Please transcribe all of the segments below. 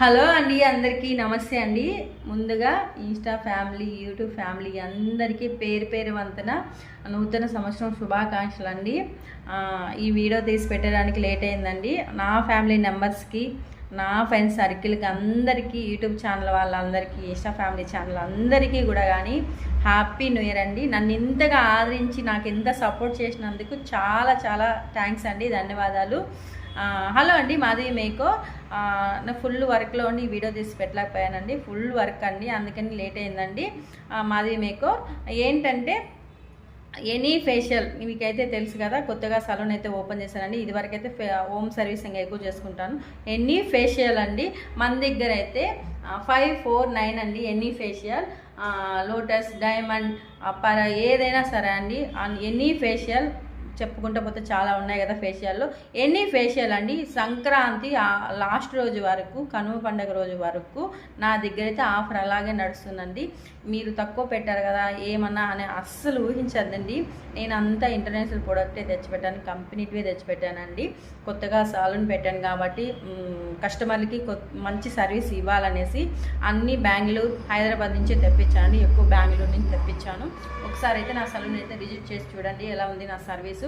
Hello అండి అందరికీ నమస్తే అండి. ముందుగా ఇన్స్టా ఫ్యామిలీ యూట్యూబ్ ఫ్యామిలీ అందరికీ పేరు పేరు వంతన నూతన సంవత్సరం శుభాకాంక్షలు అండి ఈ వీడియో తీసి పెట్టడానికి లేట్ అయిందండి. నా ఫ్యామిలీ మెంబర్స్కి నా ఫ్రెండ్స్ సర్కిల్కి అందరికీ యూట్యూబ్ ఛానల్ వాళ్ళందరికీ ఇష్ట ఫ్యామిలీ ఛానల్ అందరికీ కూడా కానీ హ్యాపీ న్యూ ఇయర్ అండి. నన్ను ఇంతగా ఆదరించి నాకు ఎంత సపోర్ట్ చేసినందుకు చాలా చాలా థ్యాంక్స్ అండి. ధన్యవాదాలు. హలో అండి మాధవి మేకో. నా ఫుల్ వర్క్లో ఉండి ఈ వీడియో తీసి పెట్టలేకపోయానండి. ఫుల్ వర్క్ అండి అందుకని లేట్ అయిందండి. మాధవి మేకో. ఏంటంటే ఎనీ ఫేషియల్ మీకైతే తెలుసు కదా కొత్తగా సలూన్ అయితే ఓపెన్ చేశానండి ఇదివరకు అయితే హోమ్ సర్వీసింగ్ ఎక్కువ చేసుకుంటాను. ఎనీ ఫేషియల్ అండి మన దగ్గర అయితే ఫైవ్ ఫోర్ నైన్ అండి ఎనీ ఫేషియల్ లోటస్ డైమండ్ పర ఏదైనా సరే అండి ఎనీ ఫేషియల్ చెప్పుకుంటూ పోతే చాలా ఉన్నాయి కదా ఫేషియల్లో ఎనీ ఫేషియల్ అండి? సంక్రాంతి లాస్ట్ రోజు వరకు కనుమ పండుగ రోజు వరకు నా దగ్గర అయితే ఆఫర్ అలాగే నడుస్తుందండి. మీరు తక్కువ పెట్టారు కదా ఏమన్నా అని అస్సలు ఊహించద్దండి. నేను అంతా ఇంటర్నేషనల్ ప్రోడక్టే తెచ్చిపెట్టాను కంపెనీటివే తెచ్చిపెట్టానండి. కొత్తగా సాలూన్ పెట్టాను కాబట్టి కస్టమర్లకి మంచి సర్వీస్ ఇవ్వాలనేసి అన్ని బెంగళూరు హైదరాబాద్ నుంచే తెప్పించాను ఎక్కువ బెంగళూరు నుంచి తెప్పించాను. ఒకసారి అయితే నా సలూన్ అయితే విజిట్ చేసి చూడండి ఎలా ఉంది నా సర్వీసు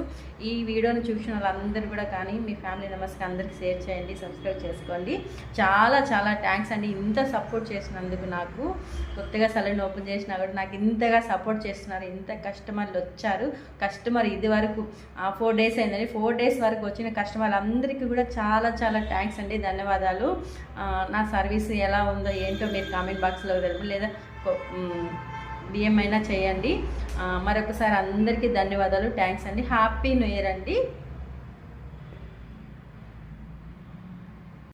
ఈ వీడియోని చూసిన వాళ్ళందరూ కూడా కానీ మీ ఫ్యామిలీ మెంబర్స్కి అందరికీ షేర్ చేయండి సబ్స్క్రైబ్ చేసుకోండి. చాలా చాలా థ్యాంక్స్ అండి. ఇంత సపోర్ట్ చేసినందుకు నాకు. కొత్తగా సలూన్ ఓపెన్ చేసినా కూడా నాకు ఇంతగా సపోర్ట్ చేస్తున్నారు. ఇంత కస్టమర్లు వచ్చారు. కస్టమర్ ఇది వరకు ఫోర్ డేస్ అయిందండి ఫోర్ డేస్ వరకు వచ్చిన కస్టమర్లు అందరికీ కూడా చాలా చాలా థ్యాంక్స్ అండి. ధన్యవాదాలు. నా సర్వీస్ ఎలా ఉందో ఏంటో మీరు కామెంట్ బాక్స్లో తెలుపు లేదా కొ- అయినా చేయండి. మరొకసారి అందరికీ ధన్యవాదాలు. థ్యాంక్స్ అండి. హ్యాపీ న్యూ ఇయర్ అండి.